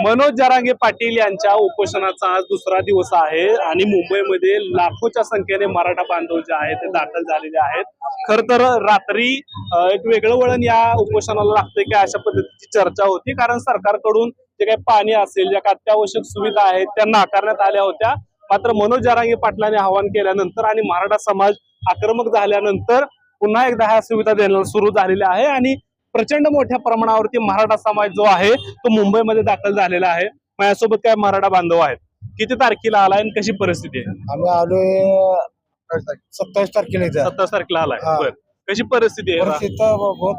मनोज जरांगे पाटील यांच्या उपोषणाचा आज दुसरा दिवस आहे आणि मुंबईमध्ये लाखोच्या संख्येने मराठा बांधव जे आहेत ते दाखल झालेले आहेत. खर तर रात्री एक वेगळं वळण या उपोषणाला लागतंय की अशा पद्धतीची चर्चा होती. कारण सरकारकडून जे काही पाणी असेल ज्या काही अत्यावश्यक सुविधा आहेत त्या नाकारण्यात आल्या होत्या. मात्र मनोज जरांगे पाटलांनी आवाहन केल्यानंतर आणि मराठा समाज आक्रमक झाल्यानंतर पुन्हा एकदा ह्या सुविधा देण्याला सुरू झालेल्या आहे. आणि प्रचंड मोठ्या प्रमाणावरती मराठा समाज जो आहे तो मुंबईमध्ये दाखल झालेला आहे. माझ्यासोबत काय मराठा बांधव आहेत? किती तारखेला आलाय आणि कशी परिस्थिती आहे? आम्ही आलोय सत्तावीस तारखेला इथं. सत्तावीस तारखेला आलाय. हा. बर. कशी परिस्थिती आहे? बहुत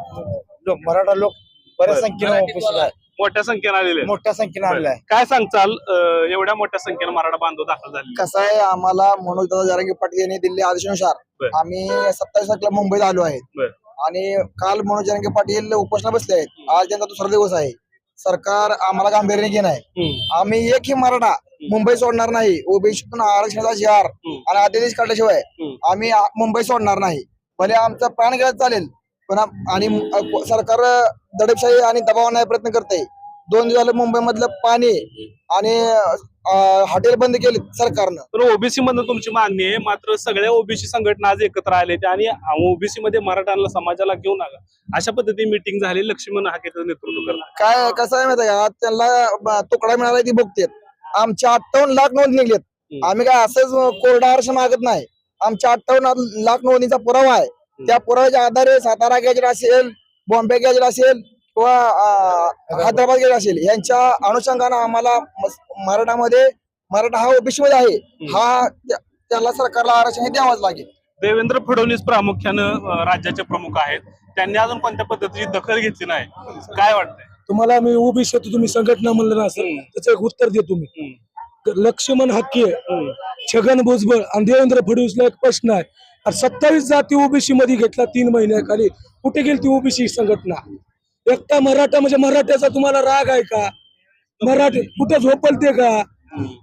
लोक मराठा लोक बऱ्याच बरं. संख्येने उपस्थित आहे मोठ्या संख्येने आलेले आहेत. मोठ्या संख्येने आलेले आहे काय सांगचाल अं, एवढ्या मोठ्या संख्येने मराठा बांधव दाखल झाले कसं आहे आम्हाला मनोज दादा जारंगी पाटील यांनी दिल्ली आदेशानुसार बर. आम्ही सत्तावीस तारखेला मुंबईत आलो आहे. बर. आणि काल मनोज जारंगे पाटील उपोषणा बसले आहेत. आज त्यांचा दुसरा दिवस आहे. सरकार आम्हाला गांभीर्याने घेणं आहे. आम्ही एकही मराठा मुंबई सोडणार नाही. ओबीसीतून आरक्षणाचा हम्म. आणि आदेश काढल्याशिवाय. आम्ही मुंबई सोडणार नाही. भले आमचा प्राण गेला चालेल पण आणि सरकार दडपशाही आणि दबाव आणण्याचा प्रयत्न करते. दोन दिवस झालं मुंबई मधलं पाणी आणि हॉटेल बंद केले सरकारनं. तर ओबीसी मधून तुमची मागणी आहे मात्र सगळ्या ओबीसी संघटना आज एकत्र आले आणि ओबीसी मध्ये मराठ्यांना समाजाला घेऊन आला. अशा पद्धतीने मिटिंग झाली लक्ष्मण हाकेचं नेतृत्व करणार. काय कसं आहे माहिती का? त्यांना तुकडा मिळाला ती बघतेत. आमच्या अठ्ठावन्न लाख नोंद निघलेत. आम्ही काय असंच कोरडा आरक्षण मागत नाही. आमच्या अठ्ठावन्न लाख नोंदीचा पुरावा आहे. त्या पुराव्याच्या आधारे सातारा गॅजेट असेल बॉम्बे गॅजेट असेल किंवा हैदराबाद गॅजेट असेल यांच्या अनुषंगानं आम्हाला मराठामध्ये मराठा हा ओबीसी मध्ये आहे हा त्या- त्याला सरकारला आरक्षण हे द्यावंच लागेल. देवेंद्र फडणवीस प्रामुख्यानं राज्याचे प्रमुख आहेत. त्यांनी अजून कोणत्या पद्धतीची दखल घेतली नाही. काय वाटतंय? तुम्हाला मी ओबीसी तुम्ही संघटना म्हणलं ना हम्म. त्याचं एक उत्तर देतो मी. हम्म. लक्ष्मण हक्के. छगन भुजबळ आणि देवेंद्र फडणवीसला एक प्रश्न आहे. सत्तावीस जाती ओबीसी मध्ये घेतला तीन महिन्याखाली. कुठे गेली ती ओबीसी संघटना? एकटा मराठा म्हणजे मराठ्याचा तुम्हाला राग आहे का? मराठी कुठं झोपलते का?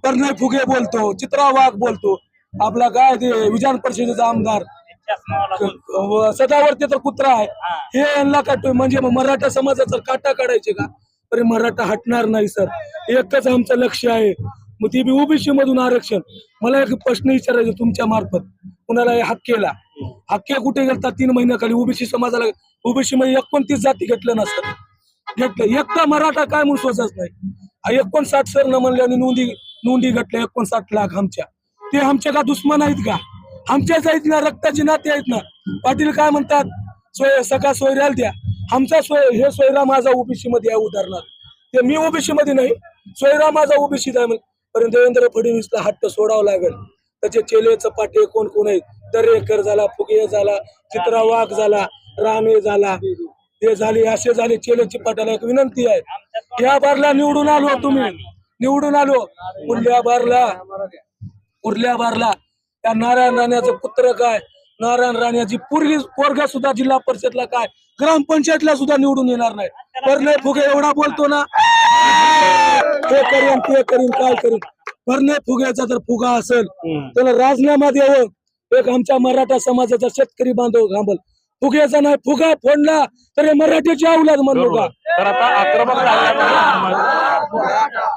परनाय फुगे बोलतो चित्रा वाघ बोलतो. आपला काय ते विधान परिषदेचा आमदार सदावरती तर कुत्रा आहे. हे यांना काटतोय म्हणजे मग मराठा समाजाचा काटा काढायचे का? अरे मराठा हटणार नाही सर. एकच आमचं लक्ष आहे. मग ती बी ओबीसी मधून आरक्षण. मला एक प्रश्न विचारायचा तुमच्या मार्फत. कुणाला हे हक्केला हक्के कुठे गेलतात तीन महिन्याखाली? ओबीसी समाजाला ओबीसी मध्ये एकोणतीस जाती घेतलं नसतं घेतलं एकटा मराठा काय म्हणून सोचत नाही? एकोणसाठ सर न म्हणले आणि नोंदी नोंदी घटल्या एकोणसाठ लाख आमच्या. ते आमच्या का दुश्मन आहेत का? आमच्याच आहेत ना रक्ताची नाते आहेत ना? पाटील काय म्हणतात? सोय सगळा सोयऱ्याला द्या. आमचा सोय हे सोयरा माझा ओबीसी मध्ये आहे उदाहरणार्थ. ते मी ओबीसी मध्ये नाही सोयरा माझा ओबीसी आहे. म्हणे. पण देवेंद्र फडणवीसला हट्ट सोडावं लागेल. त्याचे चेले चपाटे कोण कोण आहेत? दरेकर झाला फुगे झाला चित्रा वाघ झाला रामे झाला. हे झाले असे झाले चेले चिपाटाला एक विनंती आहे. या बारला निवडून आलो तुम्ही. निवडून आलो. उरल्या बारला. उरल्या बारला. त्या नारायण राण्याचं पुत्र काय? नारायण राण्याची पूर्वी पोरगा सुद्धा जिल्हा परिषदला काय? ग्रामपंचायतला सुद्धा निवडून येणार नाही. परने फुगे एवढा बोलतो ना. ते करीन ते करीन काय करीन? परने फुग्याचा जर फुगा असेल त्याला राजीनामा द्यावं. एक आमच्या मराठा समाजाचा शेतकरी बांधव घांबल फुग्याचा नाही फुगा फोडला तर हे मराठीची औलाद म्हणलो का? तर आता आक्रमक कुठं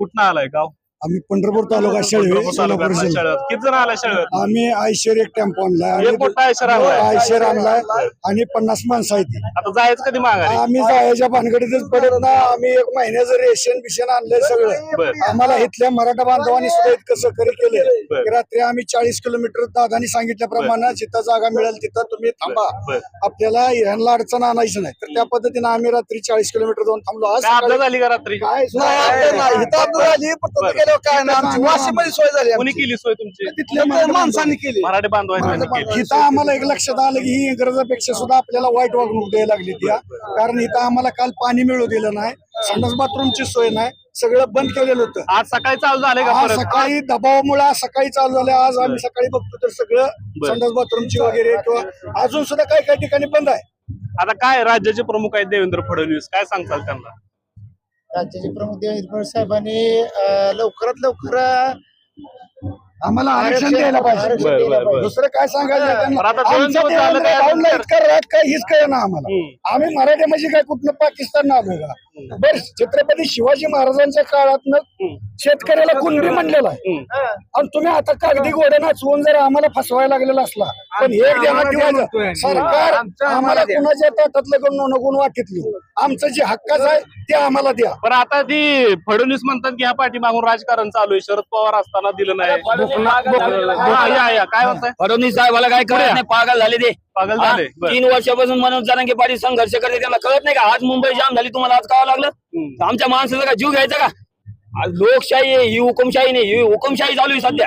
कुठनं आलाय गाव? आम्ही पंढरपूर तालुका शेळवे जिल्हा. किती जण आम्ही आयशर एक टेम्पो आणलाय. एक मोठा आयशर आणलाय. आयशर आणलाय आणि पन्नास माणसं आहेत ती. आता जायचं कधी माघारी? आम्ही जायच्या भानगडीतच पडत ना. आम्ही एक महिन्याचं रेशन बिशन आणलंय सगळं. बर. आम्हाला इथल्या मराठा बांधवांनी सुद्धा इतकं सहकार्य केलं बर. की रात्री आम्ही चाळीस किलोमीटर दादानी सांगितल्याप्रमाणे जिथं जागा मिळेल तिथं तुम्ही थांबा. बर. आपल्याला ह्यांना अडचण आणायचं नाही. तर त्या पद्धतीने आम्ही रात्री चाळीस किलोमीटर जाऊन थांबलो. आज काय सकाळी अपघात झाली का रात्री? काय? सुद्धा नाही, आपलं नाही. इथं आपलं झाली, पण तिथं गेल्यावर काय. आमची. वाशीमध्ये सोय झाली कोणी आमची. केली सोय तुमची? तिथल्या मराठा माणसांनी केली. मराठी बांधवांनी केली इथं आम्हाला एक लक्षात आलं की ही इंग्रजापेक्षा सुद्धा आपल्याला वाईट वागणूक द्यायला लागली ती कारण इथं आम्हाला काल पाणी मिळू दिलं नाही संडास बाथरूमची सोय नाही सगळं बंद केलेलं होतं. आज सकाळी चालू झाले का परत? सकाळी दबावामुळे आज सकाळी चालू झालं आज आम्ही सकाळी बघतो तर सगळं बरं. संडास बाथरूमची वगैरे किंवा अजून सुद्धा काही काही ठिकाणी बंद आहे. आता काय राज्याचे प्रमुख आहेत देवेंद्र फडणवीस? काय सांगताल त्यांना? राज्याचे प्रमुख देवेंद्र फडणवीस साहेबांनी लवकरात लवकर आम्हाला आरक्षण द्यायला पाहिजे बरं, बरं, बरं. दुसरं काय सांगायचं आता त्यांना? दोन आमच्या दिवस झालं देवाला काय भावना इतका राग काय हीच कळ ना आम्हाला हम्म. आम्ही मराठी म्हणजे काय कुठनं पाकिस्तान आलोय का बर छत्रपती शिवाजी महाराजांच्या काळात शेतकऱ्याला कुणबी म्हणलेला आहे. आणि तुम्ही आता कागदी घोडे नाचवून जर आम्हाला फसवायला लागलेला असला पण हे ध्यानात ठेवायचं. सरकार आम्हाला कुणाच्या ताटातलं गुण नगुण वाटीतली. आमचं जे हक्काचं आहे ते आम्हाला द्या. पण आता ती फडणवीस म्हणतात की ह्या पाठीमागून राजकारण चालू आहे शरद पवार असताना दिलं नाही. हा, या या काय म्हणताय? फडणवीस साहेबाला काय नाही? पागल झाले ते पागल हा? झाले बरं. तीन वर्षापासून मनोज जरांगे पाटील संघर्ष करते त्यांना कळत नाही का आज मुंबई जाम झाली तुम्हाला आज कळावं लागलं हम्म. आमच्या माणसाचा का जीव घ्यायचा का आज लोकशाही आहे ही हुकुमशाही नाही ही हुकुमशाही चालू आहे सध्या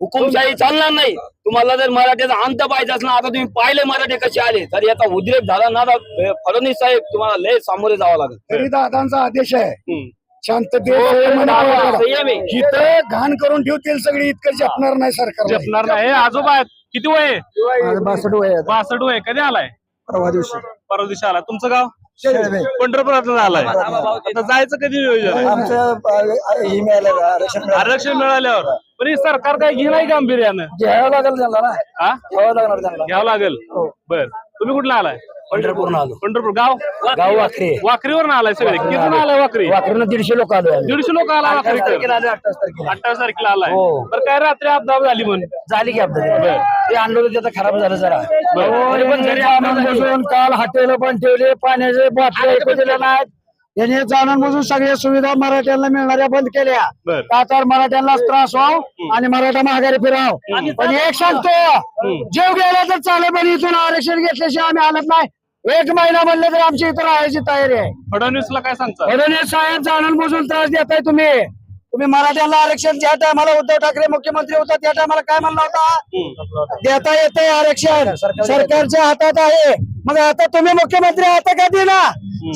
हुकुमशाही चालणार नाही तुम्हाला जर मराठ्याचा अंत पाहिजे असला आता तुम्ही पाहिले मराठे कसे आले तर याचा उद्रेक झाला ना तर फडणवीस साहेब तुम्हाला लय सामोरे जावं लागेल तरी दादांचा आदेश आहे हम्म. शांततेत हो, संयमाने करा. संयम आहे. इथं घाण करून ठेवतील सगळी इतकं जपणार नाही सरकार जपणार नाही हे आजोबा आहेत किती वय आहे? बासष्ट वय आहे. बासष्ट वय कधी आलाय? परवा दिवशी. परवा दिवशी आला तुमचं गाव? शेळवे. पंढरपुरात. आलाय आता जायचं कधी नियोजन? आहे? आमचं अ, हे मिळालं का? आरक्षण मिळालं. आरक्षण मिळाल्यावर. पण हे सरकार काय घेणार गांभीर्यानं? घ्यावं लागेल त्यांना ना. हा घ्यावं लागणार त्यांना. घ्यावं लागेल? बर. तुम्ही कुठला आलाय? पंढरपूर आलो. पंढरपूर गाव? गाव वाकरे. वाखरीवर आलाय सगळे. किती आलाय वाखरी वाकरीनं दीडशे लोक आलो दीडशे लोक आला वाखरी अठ्ठावीस तारखेला आलाय. तर काय रात्री अपघात झाली म्हणून? झाली की आपल्याला ते आणलं होतं त्याचं खराब झालं जरा. बसून काल हॉटेल पण ठेवले पाण्याचे बाटल्या ऐकू दिले नाहीत. याने जाणून बुजून सगळ्या सुविधा मराठ्यांना मिळणाऱ्या बंद केल्या. तर मराठ्यांनाच त्रास व्हाव आणि मराठा माघारी फिराव. पण एक सांगतो जेव गेला तर चालेल पण इथून आरक्षण घेतल्याशिवाय आम्ही हालत नाही. एक महिना म्हणलं तर आमची इथं राहायची तयारी आहे. फडणवीसला काय सांगता? फडणवीस साहेब जाणून बुजून त्रास देताय तुम्ही. तुम्ही मराठ्यांना आरक्षण ज्या टायमाला उद्धव ठाकरे मुख्यमंत्री होता त्या टायमाला काय म्हणला होता? देता येते आरक्षण. सरकारच्या हातात आहे. मग आता तुम्ही मुख्यमंत्री आता का देना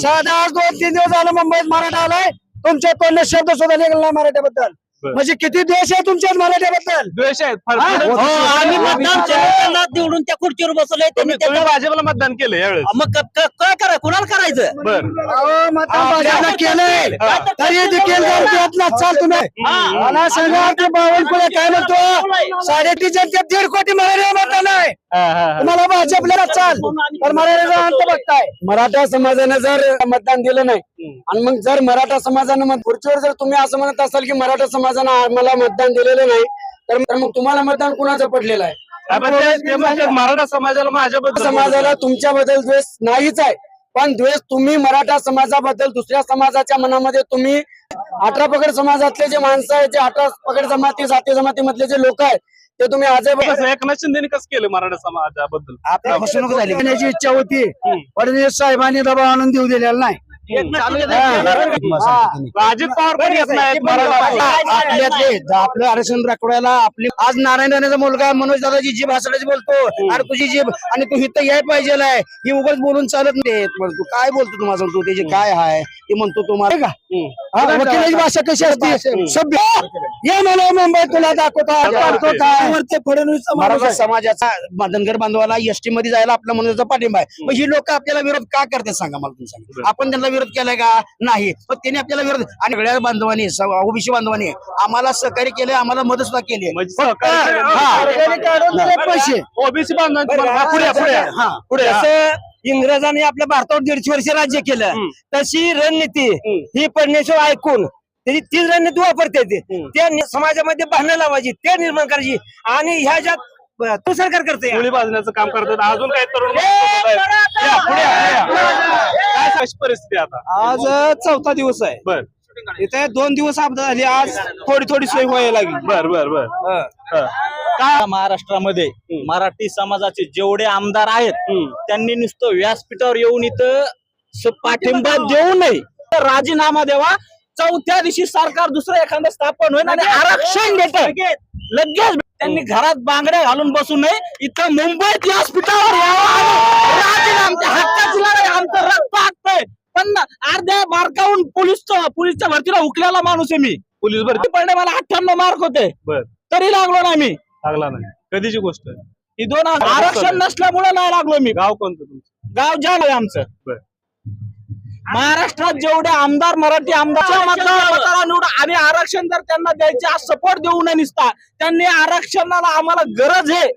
साधा आज दोन तीन दिवस झालं मुंबईत मराठा आलाय. तुमच्या तोंड शब्द सुद्धा निघाला नाही मराठ्याबद्दल. म्हणजे किती द्वेष आहे तुमच्यात मराठ्याबद्दल? द्वेष आहेत. हा? हो, आम्ही मतदान केलं निवडून त्या खुर्चीवर बसवलंय तुम्ही त्यांनी तुम्ही भाजपला मतदान केलं यावेळेस. मग क- क- काय करा कुणाला करायचं? बर. अहो, मतदान भाजपला केलंय. तरी देखील जर त्यातला चाल तुम्ही. मला सांगा की बावनकुळे काय म्हणतो? साडेतीन जनतेत दीड कोटी मराठी मतदान आहे. तुम्हाला भाजपला चाल. तर मराठ्याचा अंत बघताय. मराठा समाजानं जर मतदान दिलं नाही आणि मग जर मराठा समाजानं मत खुर्चीवर जर तुम्ही असं म्हणत असाल की मराठा समाजानं आम्हाला मतदान दिलेलं नाही तर मग तुम्हाला मतदान कुणाचं पडलेलं आहे? मराठा समाजाला माझ्याबद्दल समाजाला तुमच्याबद्दल द्वेष नाहीच आहे. पण द्वेष तुम्ही मराठा समाजाबद्दल दुसऱ्या समाजाच्या मनामध्ये तुम्ही अठरा पगड समाजातले जे माणसं आहेत जे अठरा पगड जमाती जाती जमातीमधले जे लोक आहेत ते तुम्ही आजही कसं एकनाथ शिंदेनी कसं केलं मराठा समाजाबद्दल? आपल्या फसवणूक झाली. करण्याची इच्छा होती. फडणवीस साहेबांनी दबाव आणून देऊ दिलेला नाही. अजित पवार पण येत नाहीत आपल्यातले आपलं आरक्षण राखवायला आपली आज नारायण राणेचा मुलगा मनोज दादाची जीभ हसण्याची बोलतो. अरे तुझी जीभ आणि तू इथं याय पाहिजे ही उगाच बोलून चालत नाही. तू काय बोलतो तुम्हाला सांगतो त्याचे काय आहे ते म्हणतो तुम्हाला का? वकिलाची भाषा कशी असते? सभ्य ये मला मुंबई तुला दाखवतो फडणवीस समाजाचा धनगर बांधवाला एसटी मध्ये जायला आपल्या मनोजाचा पाठिंबा आहे. मग ही लोक आपल्याला विरोध का करतात सांगा मला तुम्ही सांगा. आपण त्यांना विरोध केलाय का? नाही. पण त्यांनी आपल्याला विरोध आणि सगळ्या बांधवांनी ओबीसी बांधवांनी आम्हाला सहकार्य केले आम्हाला मदत सुद्धा केली म्हणजे. हा, पैसे. ओबीसी बांधवांची पुढे पुढे पुढे. जसं इंग्रजांनी आपल्या भारतावर दीडशे वर्ष राज्य केलं. तशी रणनीती. ही परमेश्वर ऐकून त्याची तीच रणनीती वापरते ते. समाजामध्ये भांडणं लावायची ते निर्माण करायची. आणि ह्या ज्यात ब- तो सरकार करते गोळी बाजण्याचं काम करतात. अजून काही तरुण माणसं आहेत. या, पुढे या, पुढे या. काय कशी परिस्थिती आता? आज चौथा दिवस आहे. बर. इथे दोन दिवस अपघात झाली आज थोडी थोडी सोय व्हायला लागली. बर बर बर. हा. का महाराष्ट्रामध्ये मराठी समाजाचे जेवढे आमदार आहेत त्यांनी नुसतं व्यासपीठावर येऊन इथं स- पाठिंबा देऊ नये. राजीनामा द्यावा. चौथ्या दिवशी सरकार दुसरं एखादं स्थापन होईल आणि आरक्षण भेट लगेच त्यांनी घरात बांगड्या घालून बसू नये. इथं मुंबईत व्यासपीठावर आमच्या हक्काची लढाई आमचं रक्त हाकतंय पण अर्ध्या मार्काहून पोलीस पोलीसच्या भरतीला उकल्याला माणूस आहे मी. पोलीस भरती? पडले मला अठ्ठ्याण्णव मार्क होते. तरी लागलो नाही मी. लागला नाही. कधीची गोष्ट? ही दोन आरक्षण नसल्यामुळे नाही लागलो मी. गाव कोणतं तुमचं? गाव आहे आमचं. महाराष्ट्रात जेवढे आमदार मराठी आमदार निवड आणि आरक्षण जर त्यांना द्यायचे आज सपोर्ट देऊ नये निसता त्यांनी आरक्षणाला आम्हाला गरज आहे.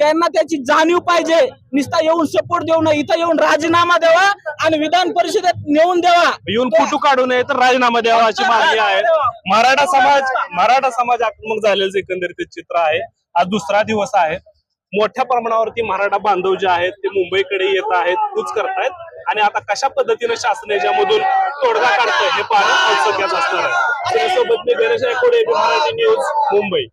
त्यांना त्याची जाणीव पाहिजे. निसता येऊन सपोर्ट देऊ नये. इथं येऊन राजीनामा द्यावा आणि विधान परिषदेत नेऊन द्यावा. येऊन फोटो काढू नये तर राजीनामा द्यावा अशी मागणी आहे. मराठा समाज मराठा समाज आक्रमक झालेलं एकंदरीत चित्र आहे. आज दुसरा दिवस आहे. मोठ्या प्रमाणावरती मराठा बांधव जे आहेत ते मुंबईकडे येत आहेत कूच करतायत. आणि आता कशा पद्धतीनं शासन याच्यामधून तोडगा काढतंय हे पाहणं औत्सुक्याचं असणार आहे. त्यासोबत मी गणेश आयकोडे महाराष्ट्र न्यूज मुंबई.